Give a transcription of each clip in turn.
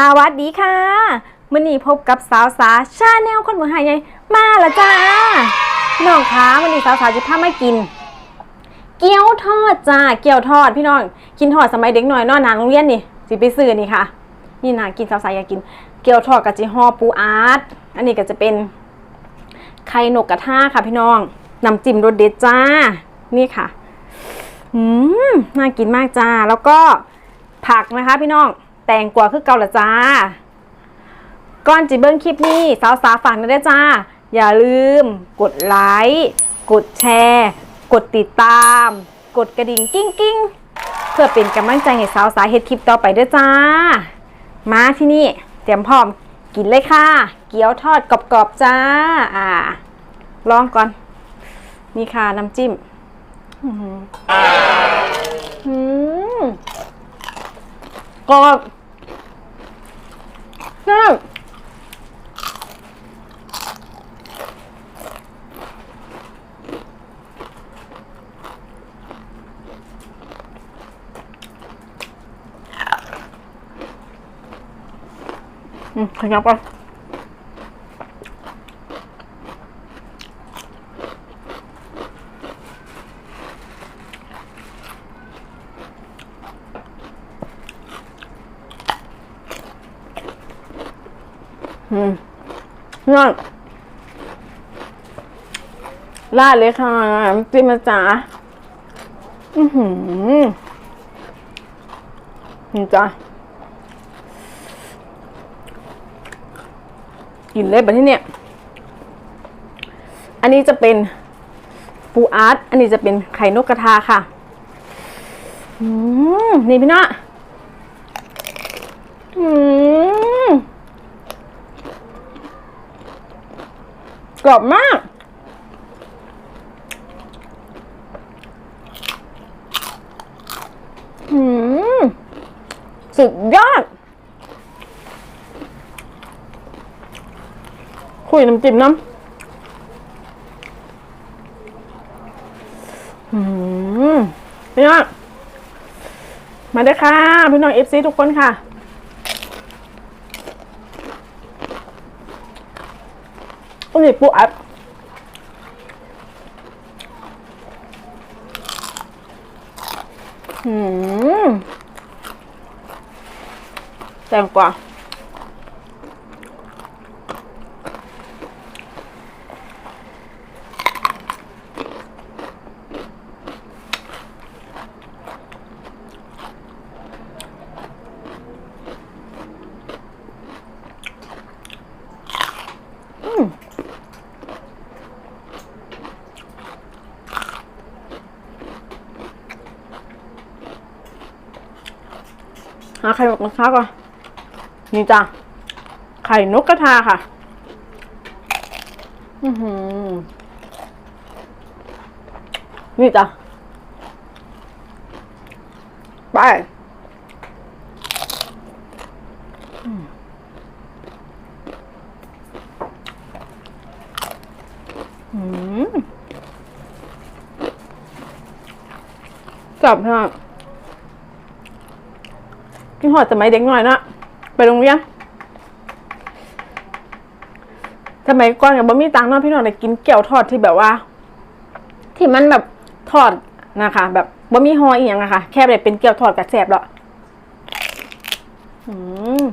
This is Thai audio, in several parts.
สวัสดีค่ะมื่อนี้พบกับสาวสาชาแนลคนหัวหายใหญ่มาละจ้าพี่น้องคะมื่อนี้สาวสาจะพามากิน เกี๊ยวทอดจ้าเกี๊ยวทอดพี่น้องกินทอดสมัยเด็กหน่อยนอนนานโรงเรียนนี่สิไปซื้อนี่ค่ะ นี่นะกินสาวสาอยากกิน เกี๊ยวทอดกับจีฮอปูอาร์ตอันนี้ก็จะเป็นไข่นกกระทาค่ะพี่น้องน้ำจิ้มรสเด็ดจ้า นี่ค่ะอืมน่ากินมากจ้าแล้วก็ผักนะคะพี่น้อง ตงกวาคือเกาละจ้า ก่อนจิเบิ้งคลิปนี้สาวสาฝากนะเด้จ้า อย่าลืม กดไลค์กดแชร์ กดติดตาม กดกระดิ่งกิ้งกิ้งเพื่อเป็นกำลังใจให้สาวสาเฮ็ดคลิปต่อไปด้อจ้า มาที่นี่เตรียมพร้อมกินเลยค่ะ เกี๊ยวทอดกรอบๆจ้า อ่า ลองก่อน นี่ค่ะน้ำจิ้ม อืมก รอบแซ่บอืมขยับก่อนอืม นั่นลาดเลยค่ะจิ้มจ๋าอือหือนี่จ้ะกินเลยแบบที่เนี่ย อันนี้จะเป็นปูอาร์ต อันนี้จะเป็นไข่นกกระทาค่ะ อืม นี่พี่นะอืม ก รอบมากอืม สุดยอด คุยน้ำจิ้มน้ำอืมพี่น้องมาเด้ค่ะ พี่น้องเอฟซีทุกคนค่ะ ก็มีปูอัดอืมแตงกวา หาไข่นกกระทาก่อน นี่จ้ะ ไข่นกกระทาค่ะ อือหือ นี่จ้ะ ไปอืมจับฮะ กินหอดสมัยเด็กหน่อยเนาะไปโรงเรียนสมัยก่อนกับบ่มีตังเนาะพี่น้องได้กินเกี๊ยวทอดที่แบบว่า ที่มันแบบทอดนะคะ แบบบ่มีหออีหยังอะค่ะ แค่แบบเป็นเกี๊ยวทอดกับแซ่บแล้วอืม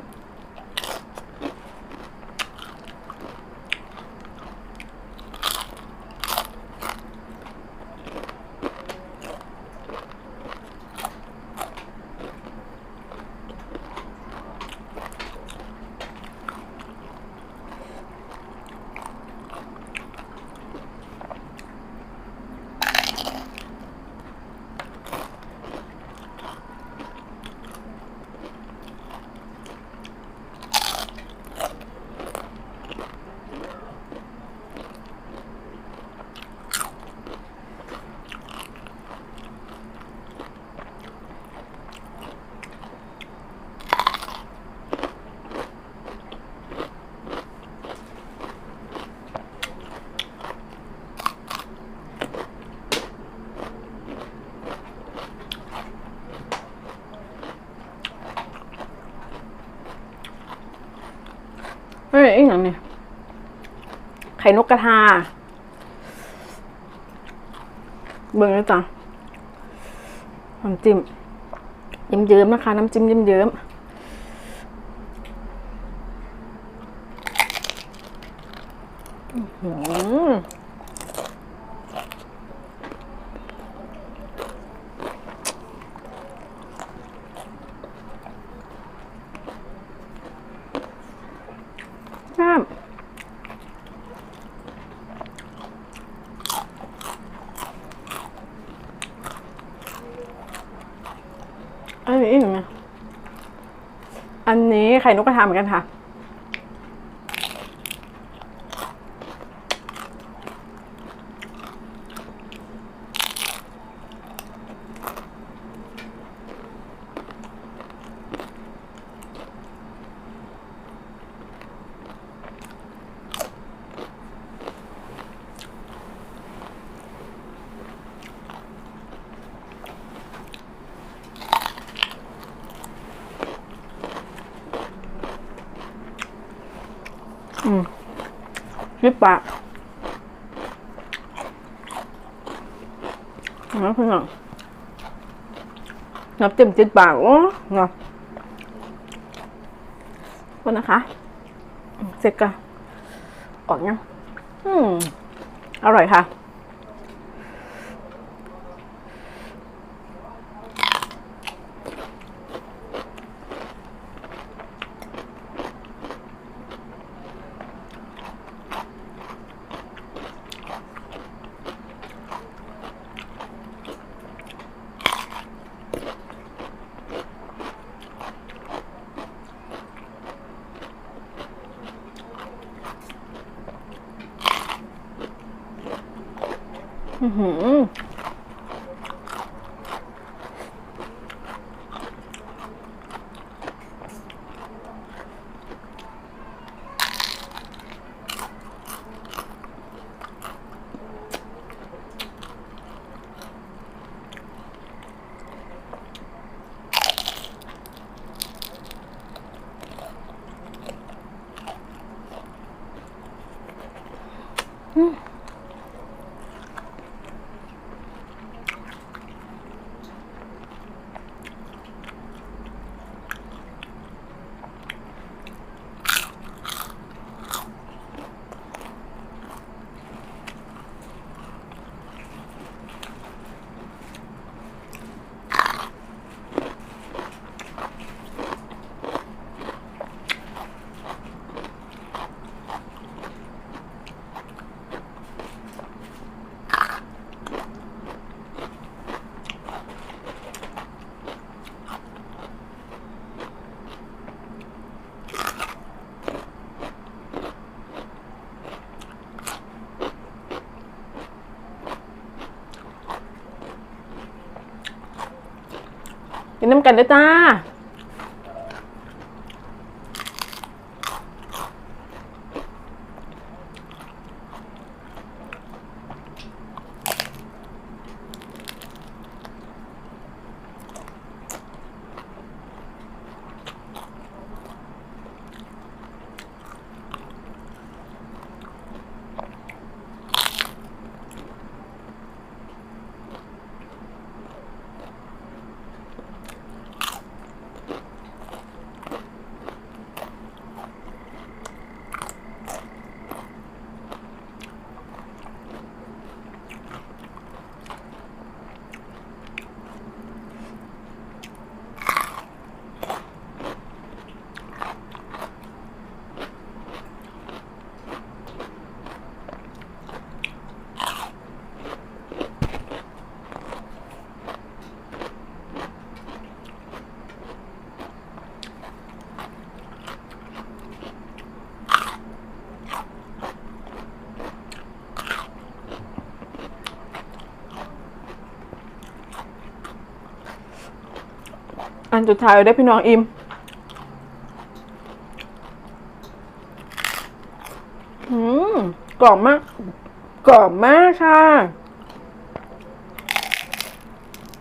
อีกอย่างนี้ไข่นกกระทา เบิ่งเลยจ้ะน้ำจิ้มเยิ้มๆนะคะ น้ำจิ้มเยิ้มๆอื้อหือแซ่บ อันนี้อีกนะอันนี้ไข่นกกระทาเหมือนกันค่ะ อืม ยิบปากนะพี่น้องนับเต็มจิตปากโอ้เนาะคนนะคะเสร็จกันออกยังอืมอร่อยค่ะ อือหื กินน้ำกันด้วยจ้า สุดท้ายได้พี่น้องอิมอืมกรอบมากกรอบมากค่ะ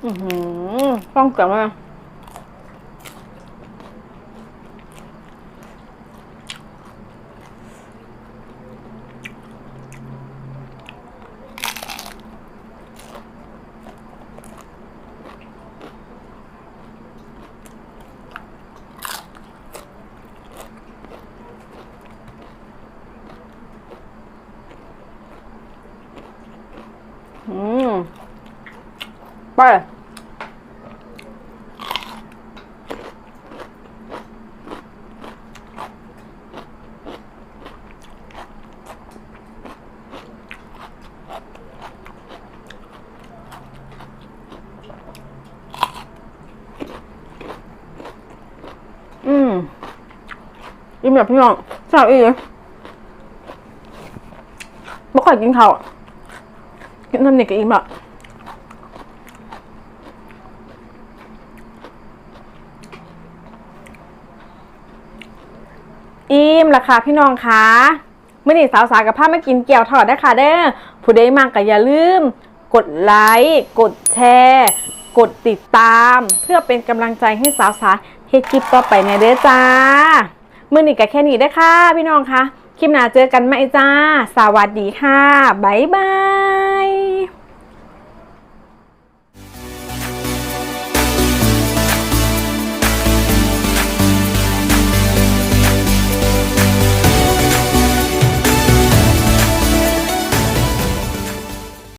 อือหือต้องกลับมา ไปอืมอิ่มแบบพี่น้องสาวอีบ่ค่อยกินข้าวกินน้ำนี่ก็อิ่มละ อิ่มราคาพี่น้องคะเมื่อนี้สาวสากับผ้ามากินเกี่ยวทอดได้ค่ะเด้อผู้ใดมากก็อย่าลืม กดไลค์กดแชร์ กดติดตาม เพื่อเป็นกำลังใจให้สาวสาเฮ็ดคลิปต่อไปในเด้อจ้าเมื่อนี้ก็แค่นี้ได้ค่ะ พี่น้องคะคลิปหน้าเจอกันไหมจ้า สวัสดีค่ะบ๊ายบาย